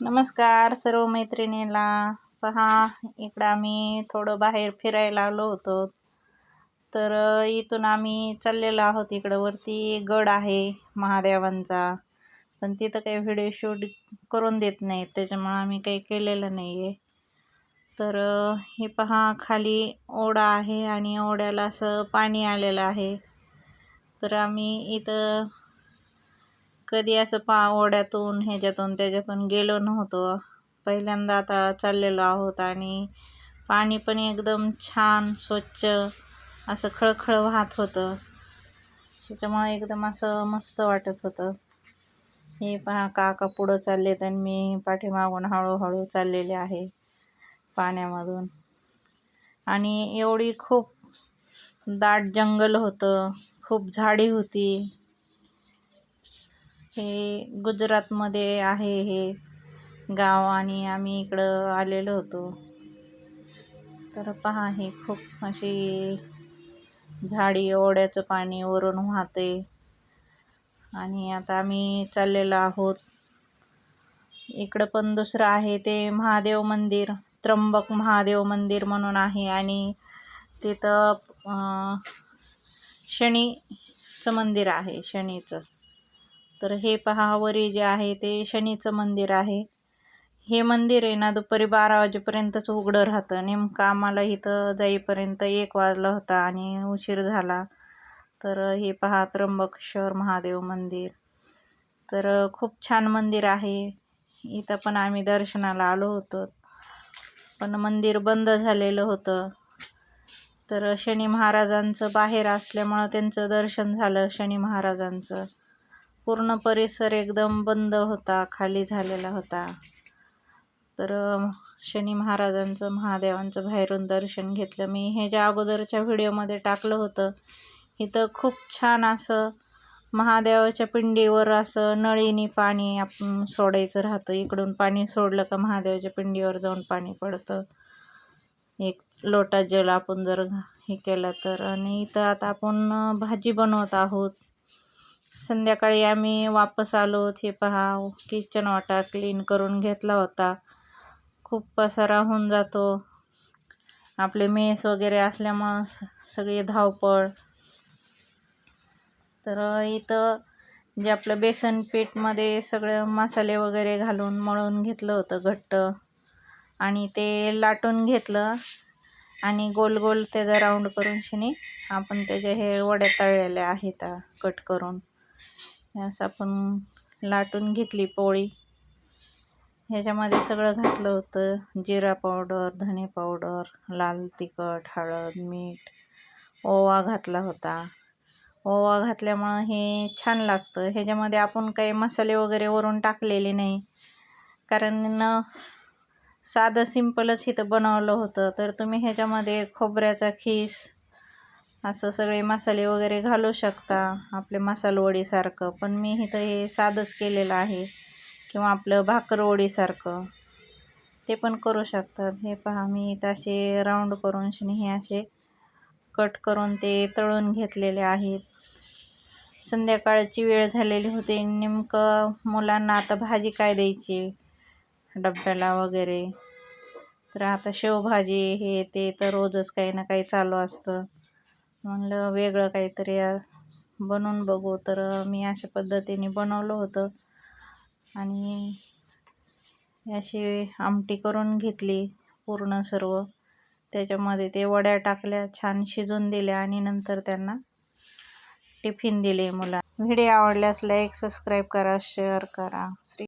नमस्कार सर्व मैत्रिणीला पहा इकडं आम्ही थोडं बाहेर फिरायला आलो होतो. तर इथून आम्ही चाललेलो आहोत इकडं. वरती गड आहे महादेवांचा. पण तिथं काही व्हिडिओ शूट करून देत नाहीत. त्याच्यामुळं आम्ही काही केलेलं नाही आहे तर हे पहा खाली ओढा आहे आणि ओढ्याला असं पाणी आलेलं आहे. तर आम्ही इथं कधी असं पा ओढ्यातून ह्याच्यातून त्याच्यातून गेलो नव्हतो. पहिल्यांदा आता चाललेलो आहोत आणि पाणी पण एकदम छान स्वच्छ असं खळखळ वाहत होतं. त्याच्यामुळे एकदम असं मस्त वाटत होतं. हे पहा काका पुढं चाललेत आणि मी पाठीमागून हळूहळू चाललेले आहे पाण्यामधून. आणि एवढी खूप दाट जंगल होतं खूप झाडी होती. हे गुजरातमध्ये आहे हे गाव आणि आम्ही इकडं आलेलो होतो. तर पहा हे खूप अशी झाडी ओढ्याचं पाणी वरून वाहते. आणि आता आम्ही चाललेलो आहोत. इकडं पण दुसरं आहे ते महादेव मंदिर त्र्यंबक महादेव मंदिर म्हणून आहे. आणि तिथं शनीचं मंदिर आहे शनीचं. तर हे पहा वरी जे आहे ते शनीचं मंदिर आहे. हे मंदिर आहे ना दुपारी बारा वाजेपर्यंतच उघडं राहतं. नेमकं आम्हाला इथं जाईपर्यंत एक वाजला होता आणि उशीर झाला. तर हे पहा त्र्यंबकेश्वर महादेव मंदिर. तर खूप छान मंदिर आहे. इथं पण आम्ही दर्शनाला आलो होतो. पण मंदिर बंद झालेलं होतं. तर शनी महाराजांचं बाहेर असल्यामुळं त्यांचं दर्शन झालं शनी महाराजांचं. पूर्ण परिसर एकदम बंद होता खाली झालेला होता. तर शनी महाराजांचं महादेवांचं बाहेरून दर्शन घेतलं. मी ह्याच्या अगोदरच्या व्हिडिओमध्ये टाकलं होतं इथं खूप छान असं महादेवाच्या पिंडीवर असं नळीने पाणी आपण सोडायचं राहतं. इकडून पाणी सोडलं का महादेवाच्या पिंडीवर जाऊन पाणी पडतं. एक लोटा जल आपण जर हे केलं तर. आणि इथं आता आपण भाजी बनवत आहोत. संध्याकाळी आम्ही वापस आलो. ते पहा किचन वाटा क्लीन करून घेतला होता. खूप पसारा होऊन जातो. आपले मेस वगैरे असल्यामुळं सगळी धावपळ. तर इथं जे आपलं बेसन पीठमध्ये सगळं मसाले वगैरे घालून मळून घेतलं होतं घट्ट. आणि ते लाटून घेतलं. आणि गोल गोल त्याचा राऊंड करून शनी आपण त्याच्या हे वड्या तळलेल्या आहेत कट करून. असं आपण लाटून घेतली पोळी. ह्याच्यामध्ये सगळं घातलं होतं. जिरा पावडर धने पावडर लाल तिखट हळद मीठ. ओवा घातला होता. ओवा घातल्यामुळं हे छान लागतं. ह्याच्यामध्ये आपण काही मसाले वगैरे वरून टाकलेले नाही. कारण न साधं सिंपलच इथं बनवलं होतं. तर तुम्ही ह्याच्यामध्ये खोबऱ्याचा खीस असं सगळे मसाले वगैरे घालू शकता आपले मसालवडीसारखं. पण मी इथं हे साधंच केलेलं आहे. किंवा आपलं भाकरवडीसारखं. ते पण करू शकतात. हे पहा मी इथं असे राऊंड करून हे असे कट करून ते तळून घेतलेले आहेत. संध्याकाळची वेळ झालेली होती. नेमकं मुलांना आता भाजी काय द्यायची? डब्याला वगैरे. तर आता शेवभाजी हे ते तर रोजच काही ना काही चालू असतं. म्हणलं वेगळं काहीतरी बनवून बघू. तर मी अशा पद्धतीने बनवलं होतं. आणि अशी आमटी करून घेतली पूर्ण सर्व. त्याच्यामध्ये ते वड्या टाकल्या छान शिजून दिल्या आणि नंतर त्यांना टिफिन दिले मुला व्हिडिओ आवडल्यास लाईक सबस्क्राईब करा शेअर करा. श्री